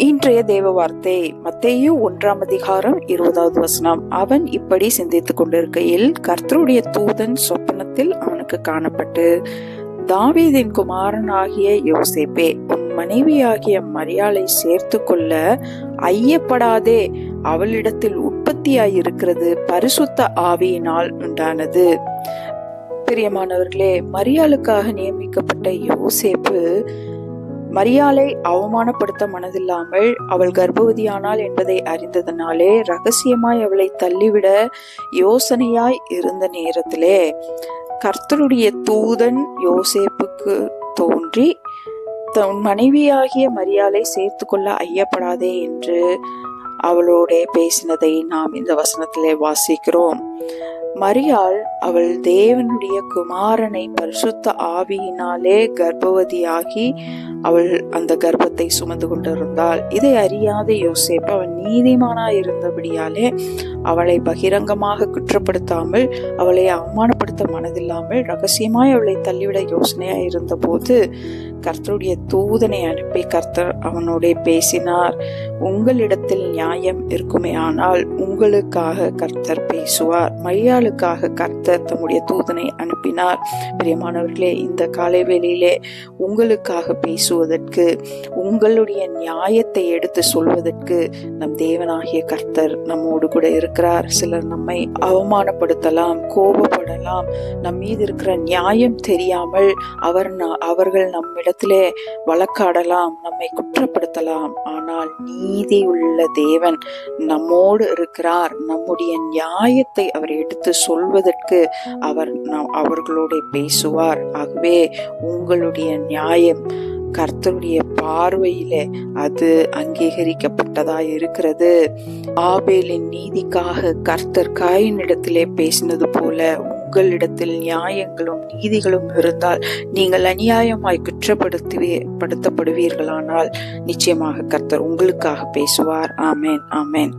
இன்றைய தேவ வார்த்தை மத்தேயு ஒன்றாம் அதிகாரம் இருபதாவது வசனம். அவன் இப்படி சிந்தித்துக் கொண்டிருக்கையில் கர்த்தருடைய தூதன் சொப்பனத்தில் அவனுக்கு காணப்பட்டு தாவீதின் குமாரனாகிய யோசேப்பே உன் மனைவியாகிய மரியாளை சேர்த்து கொள்ள ஐயப்படாதே அவளிடத்தில் உற்பத்தியாயிருக்கிறது பரிசுத்த ஆவியினால் உண்டானது. பிரியமானவர்களே மரியாளுக்காக நியமிக்கப்பட்ட யோசேப்பு மரியாளை அவமானப்படுத்த மனதில்லாமல் அவள் கர்ப்பவதியானாள் என்பதை அறிந்ததனாலே ரகசியமாய் அவளை தள்ளிவிட யோசனையாய் இருந்த நேரத்திலே கர்த்தருடைய தூதன் யோசேப்புக்கு தோன்றி தன் மனைவியாகிய மரியாளை சேர்த்து கொள்ள ஐயப்படாதே என்று அவளோட பேசினதை நாம் இந்த வசனத்திலே வாசிக்கிறோம். மரியாள் அவள் தேவனுடைய குமாரனை பரிசுத்த ஆவியினாலே கர்ப்பவதியாகி அவள் அந்த கர்ப்பத்தை சுமந்து கொண்டிருந்தாள். இதை அறியாத யோசேப்பு அவன் நீதிமானா இருந்தபடியாலே அவளை பகிரங்கமாக குற்றப்படுத்தாமல் அவளை அவமானப்படுத்த மனதில்லாமல் ரகசியமாய் அவளை தள்ளிவிட யோசனையா இருந்தபோது கர்த்தருடைய தூதனை அனுப்பி கர்த்தர் அவனோட பேசினார். உங்களிடத்தில் நியாயம் இருக்குமே ஆனால் உங்களுக்காக கர்த்தர் பேசுவார். மரியாளுக்காக கர்த்தர் தம்முடைய தூதனை அனுப்பினார். பிரியமானவர்களே இந்த காலை வேளையிலே உங்களுக்காக பேசுவதற்கு உங்களுடைய நியாய நியாயத்தை எடுத்து சொல்வதற்கு நம் தேவனாகிய கர்த்தர் நம்மோடு கூட இருக்கிறார். சிலர் நம்மை அவமானப்படுத்தலாம் கோபப்படலாம். நம் மீது இருக்கிற நியாயம் தெரியாமல் அவர் அவர்கள் நம்மிடத்திலே வழக்காடலாம் நம்மை குற்றப்படுத்தலாம். ஆனால் நீதி உள்ள தேவன் நம்மோடு இருக்கிறார். நம்முடைய நியாயத்தை அவர் எடுத்து சொல்வதற்கு அவர் அவர்களோட பேசுவார். ஆகவே உங்களுடைய நியாயம் கர்த்தருடைய பார்வையில அது அங்கீகரிக்கப்பட்டதா இருக்கிறது. ஆபேலின் நீதிக்காக கர்த்தர் காயினிடத்திலே பேசினது போல உங்களிடத்தில் நியாயங்களும் நீதிகளும் இருந்தால் நீங்கள் அநியாயமாய் குற்றப்படுத்துவே படுத்தப்படுவீர்களானால் நிச்சயமாக கர்த்தர் உங்களுக்காக பேசுவார். ஆமேன் ஆமேன்.